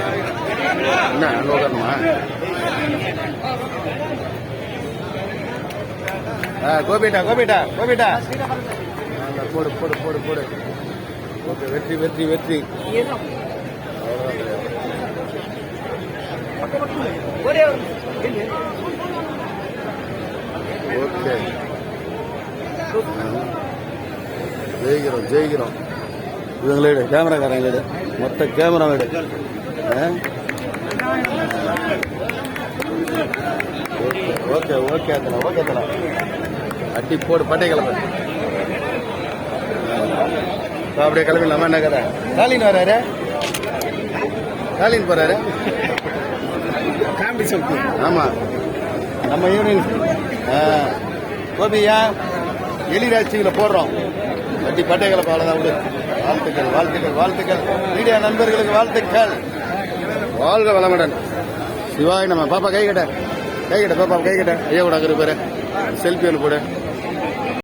என்ன அங்கே உட்காரணுமா ஆ கோபிட்டா கோபிட்டா கோபிட்டா. போடு போடு போடு போடு. ஓகே வெற்றி வெற்றி வெற்றி. ஓகே. ஜெயிக்கிறோம் ஜெயிக்கிறோம். இவங்களே எடு கேமராக்காரங்க எடு மொத்த கேமரா எடு ஓகே ஓகே தல ஓகே தல அட்டி போடு பட்டை கிளம்பு. அப்படியே கிளம்பிடலாமா என்ன கதை? ஸ்டாலின் வராரு? ஸ்டாலின் போறாரு? ஆமா. நம்ம யூனியன் கோபியா எலிராட்சியில் போடுறோம். வட்டி பட்டைகளை அவ்வளோதான் விடு. வாழ்த்துக்கள் வாழ்த்துக்கள் வாழ்த்துக்கள். மீடியா நண்பர்களுக்கு வாழ்த்துக்கள். வாழ்க வளமுடன். சிவாய் நம்ம பாப்பா கை கட்ட கை கட்ட பாப்பா கை கட்ட ஐயா கூட பேரு செல்ஃபி ஒன்று போடு.